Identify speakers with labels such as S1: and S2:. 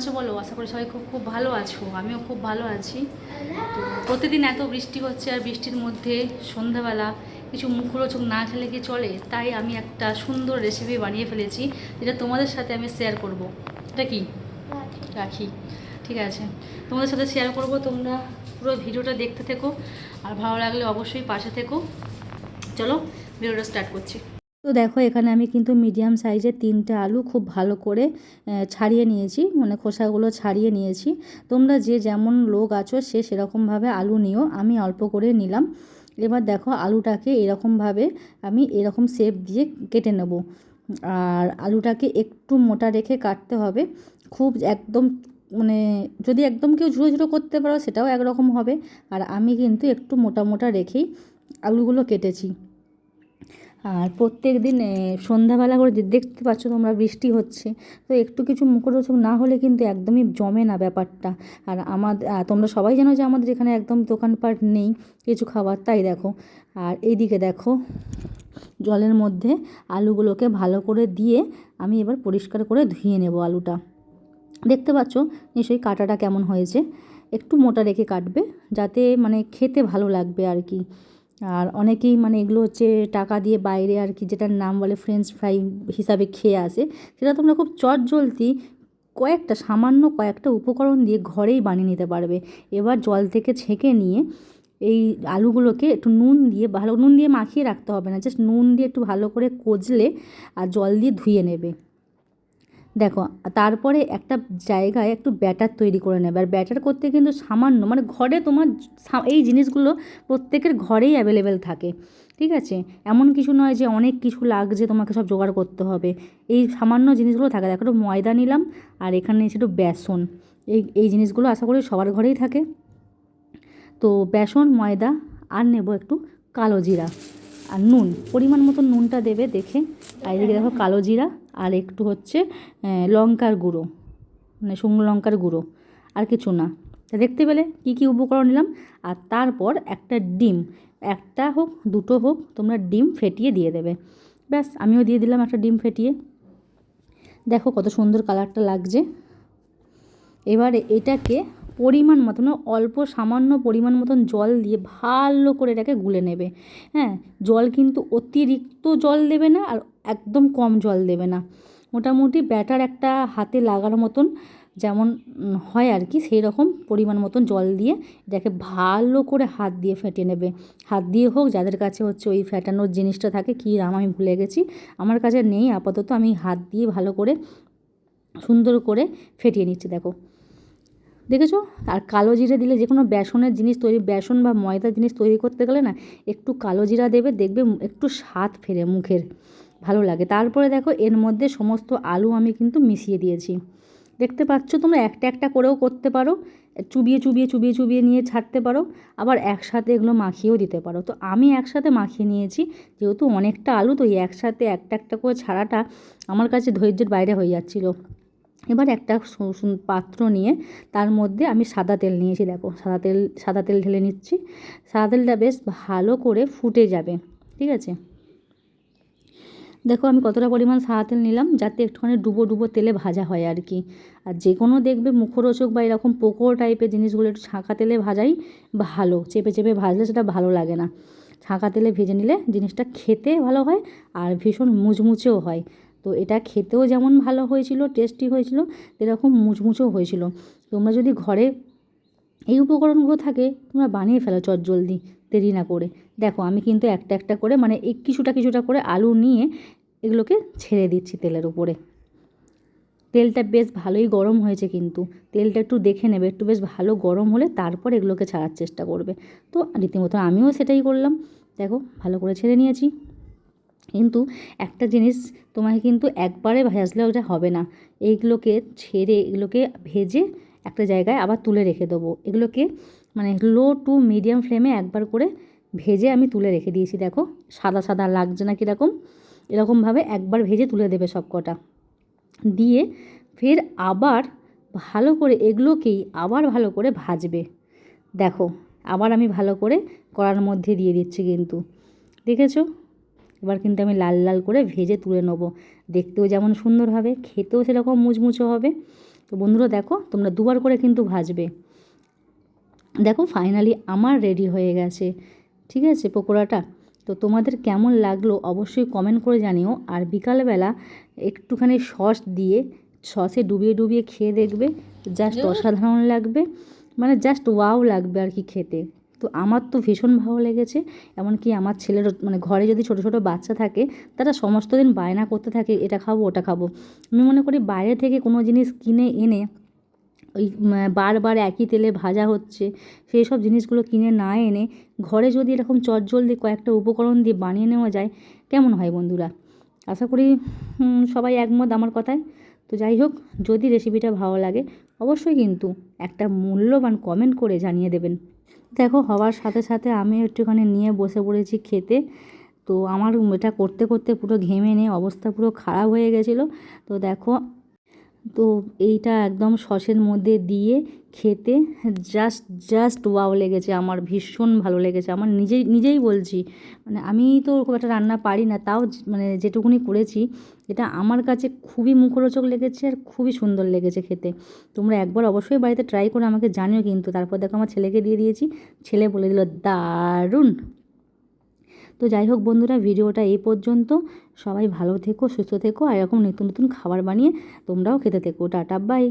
S1: আছো বলো আশা করি সবাই খুব খুব ভালো আছো আমিও খুব ভালো আছি। তো প্রতিদিন এত বৃষ্টি হচ্ছে আর বৃষ্টির মধ্যে সন্ধ্যাবেলা কিছু মুখরোচক না খেলে কি চলে তাই আমি একটা সুন্দর রেসিপি বানিয়ে ফেলেছি যেটা তোমাদের সাথে আমি শেয়ার করব। এটা কি? রাখি। ঠিক আছে। তোমাদের সাথে শেয়ার করব তোমরা পুরো ভিডিওটা দেখতে থেকো আর ভালো লাগলে অবশ্যই পাশে থেকো। চলো ভিডিওটা স্টার্ট করছি। তো দেখো, এখানে আমি কিন্তু মিডিয়াম সাইজের তিনটে আলু খুব ভালো করে ছাড়িয়ে নিয়েছি মানে খোসাগুলো ছাড়িয়ে নিয়েছি। তোমরা যে যেমন লোক আছো, সে সেরকমভাবে আলু নিও, আমি অল্প করে নিলাম। এবার দেখো, আলুটাকে এরকমভাবে আমি এরকম শেপ দিয়ে কেটে নেব। আর আলুটাকে একটু মোটা রেখে কাটতে হবে। খুব একদম মানে যদি একদম কেউ ঝুড়ো ঝুড়ো করতে পারো, সেটাও একরকম হবে। আর আমি কিন্তু একটু মোটা মোটা রেখেই আলুগুলো কেটেছি। আর প্রত্যেক দিন সন্ধ্যাবেলা করে দেখতে পাচ্ছ তোমরা বৃষ্টি হচ্ছে, তো একটু কিছু মুখরোচক না হলে কিন্তু একদমই জমে না ব্যাপারটা। আর আমাদের তোমরা সবাই জানো যে আমাদের এখানে একদম দোকানপাট নেই, কিছু খাবার, তাই দেখো। আর এইদিকে দেখো, জলের মধ্যে আলুগুলোকে ভালো করে দিয়ে আমি এবার পরিষ্কার করে ধুয়ে নেব আলুটা। দেখতে পাচ্ছ নিশ্চয়ই কাটাটা কেমন হয়েছে, একটু মোটা রেখে কাটবে, যাতে মানে খেতে ভালো লাগবে আর কি। আর অনেকেই মানে এগুলো হচ্ছে টাকা দিয়ে বাইরে আর কি যেটার নাম বলে ফ্রেঞ্চ ফ্রাই হিসাবে খেয়ে আসে। সেটা তোমরা খুব চট জলদি কয়েকটা, সামান্য কয়েকটা উপকরণ দিয়ে ঘরেই বানিয়ে নিতে পারবে। এবার জল থেকে ছেঁকে নিয়ে এই আলুগুলোকে একটু নুন দিয়ে ভালো, নুন দিয়ে মাখিয়ে রাখতে হবে না জাস্ট নুন দিয়ে একটু ভালো করে কচলে আর জল দিয়ে ধুয়ে নেবে। দেখো, তারপরে একটা জায়গায় একটু ব্যাটার তৈরি করে নেবে। আর ব্যাটার করতে কিন্তু সামান্য মানে ঘরে তোমার এই জিনিসগুলো প্রত্যেকের ঘরেই অ্যাভেলেবেল থাকে, ঠিক আছে? এমন কিছু নয় যে অনেক কিছু লাগছে, তোমাকে সব জোগাড় করতে হবে। এই সামান্য জিনিসগুলো থাকে। দেখো, একটু ময়দা নিলাম, আর এখানে নিয়েছি একটু বেসন। এই এই জিনিসগুলো আশা করি সবার ঘরেই থাকে। তো বেসন, ময়দা, আর নেব একটু কালো জিরা। আর নুন, পরিমাণ মতো নুনটা দেবে দেখে। আর এদিকে দেখো কালো জিরা। আর একটু হচ্ছে লঙ্কার গুঁড়ো মানে শুকনো লঙ্কার গুঁড়ো, আর কিছু না। দেখতে পেলে কী কী উপকরণ নিলাম? আর তারপর একটা ডিম, একটা হোক, দুটো হোক, তোমরা ডিম ফেটিয়ে দিয়ে দেবে। ব্যাস, আমিও দিয়ে দিলাম একটা ডিম ফেটিয়ে। দেখো কত সুন্দর কালারটা লাগছে। এবারে এটাকে পরিমাণ মতন, অল্প সামান্য পরিমাণ মতন জল দিয়ে ভালো করে এটাকে গুলে নেবে। হ্যাঁ জল কিন্তু অতিরিক্ত জল দেবে না আর একদম কম জল দেবে না। মোটামুটি ব্যাটার একটা হাতে লাগার মতন যেমন হয় আর কি সেই রকম পরিমাণ মতন জল দিয়ে এটাকে ভালো করে হাত দিয়ে ফেটে নেবে। হাত দিয়ে হোক, যাদের কাছে হচ্ছে ওই ফেটানোর জিনিসটা থাকে, কী নাম আমি ভুলে গেছি। আমার কাছে নেই, আপাতত আমি হাত দিয়ে ভালো করে সুন্দর করে ফেটিয়ে নিচ্ছি, দেখো। দেখেছ? আর কালো জিরে দিলে যে কোনো বেসনের জিনিস তৈরি, বেসন বা ময়দার জিনিস তৈরি করতে গেলে না একটু কালো জিরা দেবে, দেখবে একটু স্বাদ ফেরে মুখের, ভালো লাগে। তারপরে দেখো, এর মধ্যে সমস্ত আলু আমি কিন্তু মিশিয়ে দিয়েছি। দেখতে পাচ্ছ তোমরা? একটা একটা করেও করতে পারো, চুবিয়ে চুবিয়ে চুবিয়ে চুবিয়ে নিয়ে ছাড়তে পারো, আবার একসাথে এগুলো মাখিয়েও দিতে পারো। তো আমি একসাথে মাখিয়ে নিয়েছি, যেহেতু অনেকটা আলু, তো একসাথে একটা একটা করে ছাড়াটা আমার কাছে ধৈর্যের বাইরে হয়ে যাচ্ছিল। এবার একটা পাত্র নিয়ে তার মধ্যে আমি সাদা তেল নিয়েছি, দেখো। সাদা তেল সাদা তেল ঢেলে নিচ্ছি। সাদা তেলটা বেশ ভালো করে ফুটে যাবে, ঠিক আছে? দেখো, আমি কতটা পরিমাণ সাদা তেল নিলাম, যাতে একটুখানি ডুবো ডুবো তেলে ভাজা হয় আর কি। আর যে কোনো দেখবে মুখরোচক বা এরকম পোকো টাইপের জিনিসগুলো একটু ছাঁকা তেলে ভাজাই ভালো। চেপে চেপে ভাজলে সেটা ভালো লাগে না। ছাঁকা তেলে ভেজে নিলে জিনিসটা খেতে ভালো হয় আর ভীষণ মুচমুচেও হয়। তো এটা খেতেও যেমন ভালো হয়েছিল টেস্টি হয়েছিল এরকম মুচমুচেও হয়েছিল। তোমরা যদি ঘরে এই উপকরণগুলো থাকে, তোমরা বানিয়ে ফেলো চট জলদি দেরি না করে। দেখো, আমি কিন্তু একটা একটা করে মানে এই কিছুটা কিছুটা করে আলু নিয়ে এগুলোকে ছেড়ে দিচ্ছি তেলের উপরে। তেলটা বেশ ভালোই গরম হয়েছে কিন্তু। তেলটা একটু দেখে নেবে, একটু বেশ ভালো গরম হলে তারপর এগুলোকে ছাড়ার চেষ্টা করবে। তো রীতিমতো আমিও সেটাই করলাম। দেখো, ভালো করে ছেড়ে নিয়েছি। কিন্তু একটা জিনিস তোমাকে কিন্তু একবারে ভাজলে ওটা হবে না। এইগুলোকে ছেড়ে, এগুলোকে ভেজে একটা জায়গায় আবার তুলে রেখে দেবো। এগুলোকে মানে লো টু মিডিয়াম ফ্লেমে একবার করে ভেজে আমি তুলে রেখে দিয়েছি, দেখো। সাদা সাদা লাগছে না কীরকম এরকমভাবে একবার ভেজে তুলে দেবে সব কটা দিয়ে ফের আবার ভালো করে এগুলোকেই আবার ভালো করে ভাজবে। দেখো, আবার আমি ভালো করে কড়ার মধ্যে দিয়ে দিচ্ছি কিন্তু। দেখেছ? এবার কিন্তু আমি লাল লাল করে ভেজে তুলে নেব। দেখতেও যেমন সুন্দর হবে খেতেও সেরকম মুচমুচো হবে। তো বন্ধুরা দেখো তোমরা দুবার করে কিন্তু ভাজবে। দেখো ফাইনালি আমার রেডি হয়ে গেছে। ঠিক আছে পকোড়াটা? তো তোমাদের কেমন লাগল অবশ্যই কমেন্ট করে জানিও। আর বিকালবেলা একটুখানি সস দিয়ে সসে ডুবিয়ে ডুবিয়ে খেয়ে দেখবে। জাস্ট অসাধারণ লাগবে। মানে জাস্ট ওয়াও লাগবে আর কি খেতে। তো আমার তো ভীষণ ভালো লেগেছে। এমনকি আমার ছেলের মানে ঘরে যদি ছোটো ছোটো বাচ্চা থাকে, তারা সমস্ত দিন বায়না করতে থাকে, এটা খাব, ওটা খাব। আমি মনে করি বাইরে থেকে কোনো জিনিস কিনে এনে ওই বারবার একই তেলে ভাজা হচ্ছে, সেই সব জিনিসগুলো কিনে না এনে ঘরে যদি এরকম চটজলদি কয়েকটা উপকরণ দিয়ে বানিয়ে নেওয়া যায়, কেমন হয় বন্ধুরা? আশা করি সবাই একমত আমার কথায়। তো যাই হোক, যদি রেসিপিটা ভালো লাগে, অবশ্যই কিন্তু একটা মূল্যবান কমেন্ট করে জানিয়ে দেবেন। দেখো, হওয়ার সাথে সাথে আমি একটুখানি নিয়ে বসে পড়েছি খেতে। তো আমার এটা করতে করতে পুরো ঘেমে নিয়ে অবস্থা পুরো খারাপ হয়ে গেছিল। তো দেখো তো এইটা একদম সসের মধ্যে দিয়ে খেতে জাস্ট জাস্ট ওয়াও লেগেছে, আমার ভীষণ ভালো লেগেছে। আমার নিজেই নিজেই বলছি মানে আমি তো খুব একটা রান্না পারি না, তাও মানে যেটুকুনি করেছি, এটা আমার কাছে খুবই মুখরোচক লেগেছে আর খুবই সুন্দর লেগেছে খেতে। তোমরা একবার অবশ্যই বাড়িতে ট্রাই করে আমাকে জানিও কিন্তু, তারপর দেখো আমার ছেলেকে দিয়ে দিয়েছি, ছেলে বলে দিল, দারুণ! তো যাই হোক বন্ধুরা, ভিডিওটা এই পর্যন্ত। সবাই ভালো থেকো, সুস্থ থেকো, আর এরকম নতুন নতুন খাবার বানিয়ে তোমরাও খেতে থেকো। Tata bye